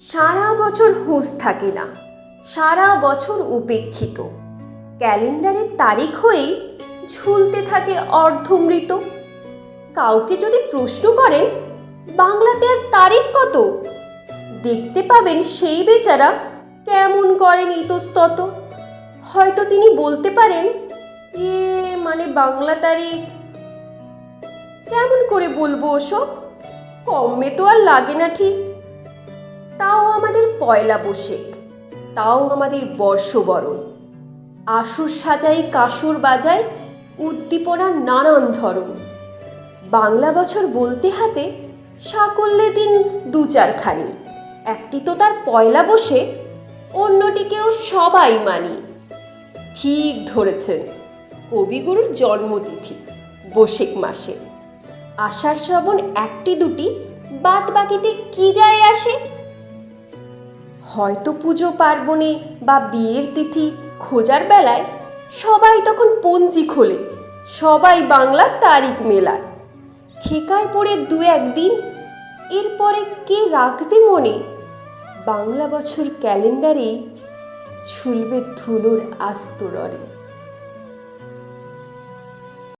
সারা বছর হুঁশ থাকে না, সারা বছর উপেক্ষিত। ক্যালেন্ডারের তারিখ হয়েই ঝুলতে থাকে অর্ধমৃত। কাউকে যদি প্রশ্ন করেন, বাংলাতে আজ তারিখ কত? দেখতে পাবেন সেই বেচারা কেমন করেন ইতস্তত। হয়তো তিনি বলতে পারেন, এ মানে বাংলা তারিখ, কেমন করে বলব ওসব? কমে তো আর লাগে না ঠিক। পয়লা বসে তাও আমাদের বর্ষবরণ। আসর সাজাই কাসর বাজায়, উদ্দীপনার নানান ধরন। বাংলা বছর বলতে হাতে সাকল্যে দিন দু চারখানি। একটি তো তার পয়লা বসে অন্যটিকেও সবাই মানি। ঠিক ধরেছেন, কবিগুরুর জন্মতিথি, বৈশাখ মাসে। আষাঢ় শ্রাবণ একটি দুটি বাদ বাকিতে কি যায় আসে হয়তো পুজো পার্বণে বা বিয়ের তিথি খোঁজার বেলায় সবাই তখন পঞ্জি খোলে, সবাই বাংলার তারিখ মেলায়। ঠেকায় পড়ে দু একদিন, এরপরে কে রাখবে মনে? বাংলা বছর ক্যালেন্ডারে ঝুলবে ধুলোর আস্তরণে।